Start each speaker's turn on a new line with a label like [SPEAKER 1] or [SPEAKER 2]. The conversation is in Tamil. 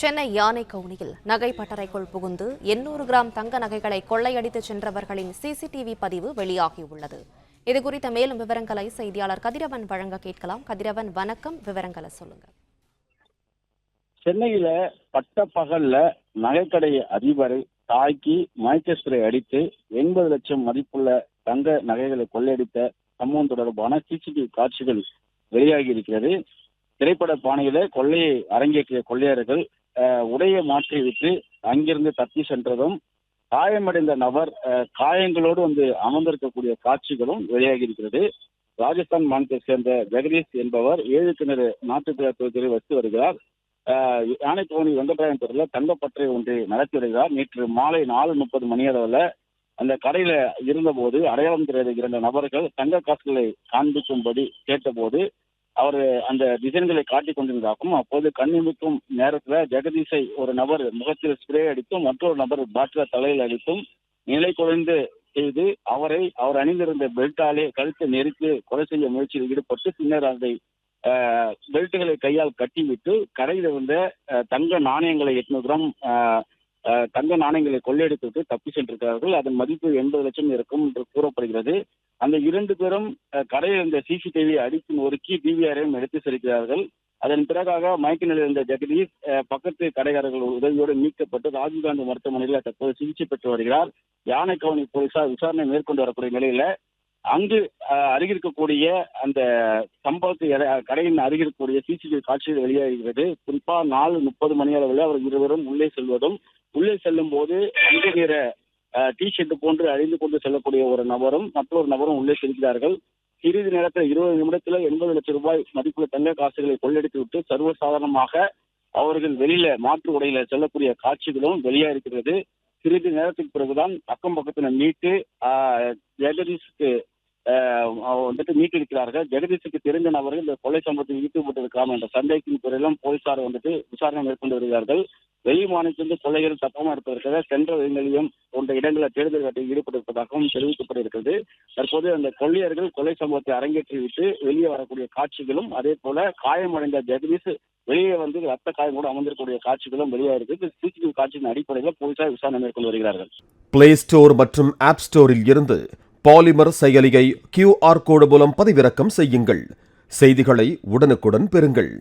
[SPEAKER 1] சென்னை யானை கவுனியில் நகை பட்டறைக்குள் புகுந்து எண்ணூறு கிராம் தங்க நகைகளை கொள்ளையடித்து சென்றவர்களின் சிசிடிவி பதிவு வெளியாகியுள்ளது. இதுகுறித்த மேலும் விவரங்களை செய்தியாளர் கதிரவன் வழங்க கேட்கலாம். கதிரவன் வணக்கம். விவரங்களை சொல்லுங்க
[SPEAKER 2] சென்னையில பட்ட பகல்ல நகைக்கடை அதிபரை தாக்கி மயக்கஸ்திரை அடித்து எண்பது லட்சம் மதிப்புள்ள தங்க நகைகளை கொள்ளையடித்த சம்பவம் தொடர்பான சிசிடிவி காட்சிகள் வெளியாகி இருக்கிறது. திரைப்பட பாணியில கொள்ளையை அரங்கேற்றிய கொள்ளையர்கள் உடையை மாற்றிவிட்டு அங்கிருந்து தப்பி சென்றதும் காயமடைந்த நபர் காயங்களோடு வந்து அமர்ந்திருக்கக்கூடிய காட்சிகளும் வெளியாகி இருக்கிறது. ராஜஸ்தான் மாநிலத்தை சேர்ந்த ஜெகதீஷ் என்பவர் ஏழு கிணறு நாட்டுப்புற தொகுதியில் வசித்து வருகிறார். ஆஹ் யானைக்கோணி வெங்கட்ராயன் தெருவில் தங்கப்பற்றை ஒன்றை நடத்தி வருகிறார். நேற்று மாலை நாலு முப்பது மணி அளவில் அந்த கடையில இருந்தபோது அடையாளம் தெரியாத இரண்டு நபர்கள் தங்க காசுகளை காண்பிக்கும்படி கேட்டபோது அவர் அந்த டிசைன்களை காட்டிக் கொண்டிருந்தாக்கும் அப்போது கண்ணிமிக்கும் நேரத்துல ஜெகதீஷை ஒரு நபர் முகத்தில் ஸ்ப்ரே அடித்தும் மற்றொரு நபர் பாட்டில தலையில் அடித்தும் நிலை குறைந்து செய்து அவரை அவர் அணிந்திருந்த பெல்ட்டாலே கழுத்தை நெருக்கி கொலை செய்ய முயற்சியில் ஈடுபட்டு பின்னர் அதை ஆஹ், பெல்ட்டுகளை கையால் கட்டிவிட்டு கரையில் இருந்த தங்க நாணயங்களை எட்நூறு கிராம் தங்க நாணயங்களை கொள்ளையடித்துவிட்டு தப்பி சென்றிருக்கிறார்கள். அதன் மதிப்பு எண்பது லட்சம் இருக்கும் என்று கூறப்படுகிறது. அந்த இரண்டு பேரும் கடையில் இருந்த சிசிடிவி அடித்து நொறுக்கி டிவிஆரையும் எடுத்து செல்கிறார்கள் அதன் பிறகாக மயக்க நிலையில் இருந்த ஜெகதீஷ் பக்கத்து கடைக்காரர்கள் உதவியோடு மீட்கப்பட்டு ராஜீவ்காந்தி மருத்துவமனையில் தற்போது சிகிச்சை பெற்று வருகிறார். யானைக்கவனி போலீசார் விசாரணை மேற்கொண்டு வரக்கூடிய நிலையில அங்கு அருகிருக்கக்கூடிய அந்த சம்பவத்தை கடையின் அருகிருக்கக்கூடிய சிசிடிவி காட்சிகள் வெளியாகிறது. குறிப்பா நாலு முப்பது மணி அளவில் அவர் இருவரும் உள்ளே செல்வதும் உள்ளே செல்லும் போது அங்கே நிற டி ஷர்ட் போன்று அழிந்து கொண்டு செல்லக்கூடிய ஒரு நபரும் மற்றொரு நபரும் உள்ளே செல்கிறார்கள். சிறிது நேரத்தில் இருபது நிமிடத்தில் எண்பது லட்சம் ரூபாய் மதிப்புள்ள தங்க காசுகளை கொள்ளையடித்து விட்டு சர்வசாதாரணமாக அவர்கள் வெளியில மாற்று உடையில செல்லக்கூடிய காட்சிகளும் வெளியா இருக்கிறது. சிறிது நேரத்துக்கு பிறகுதான் அக்கம் பக்கத்தில் மீட்டு ஆஹ், ஜெகதீஷுக்கு ஆஹ், வந்துட்டு மீட்டிருக்கிறார்கள் ஜெகதீஷுக்கு தெரிந்த நபர்கள் இந்த கொலை சம்பவத்தில் ஈடுபட்டிருக்கலாம் என்ற சந்தேகத்தின் பேரிலும் போலீசார் வந்துட்டு விசாரணை மேற்கொண்டு வருகிறார்கள். வெளி மாநிலத்திலிருந்து கொள்ளைகள் தப்பமா இருப்பதற்காக சென்ற நிலையம் போன்ற இடங்களில் தேடுதல் வேட்டையில் ஈடுபட்டிருப்பதாகவும் தெரிவிக்கப்பட்டிருக்கிறது. தற்போது அந்த கொள்ளையர்கள் கொலை சம்பவத்தை அரங்கேற்றிவிட்டு வெளியே வரக்கூடிய காட்சிகளும் அதே போல காயமடைந்த ஜெகதீஷ் வெளியே வந்து ரத்த காயங்களோடு அமர்ந்திருக்கக்கூடிய காட்சிகளும் வெளியாக இருக்குது சிசிடிவி காட்சியின் அடிப்படையில் போலீசார் விசாரணை மேற்கொண்டு வருகிறார்கள்.
[SPEAKER 3] பிளே ஸ்டோர் மற்றும் ஆப் ஸ்டோரில் இருந்து பாலிமர் செயலியை கியூஆர் கோடு மூலம் பதிவிறக்கம் செய்யுங்கள். செய்திகளை உடனுக்குடன் பெறுங்கள்.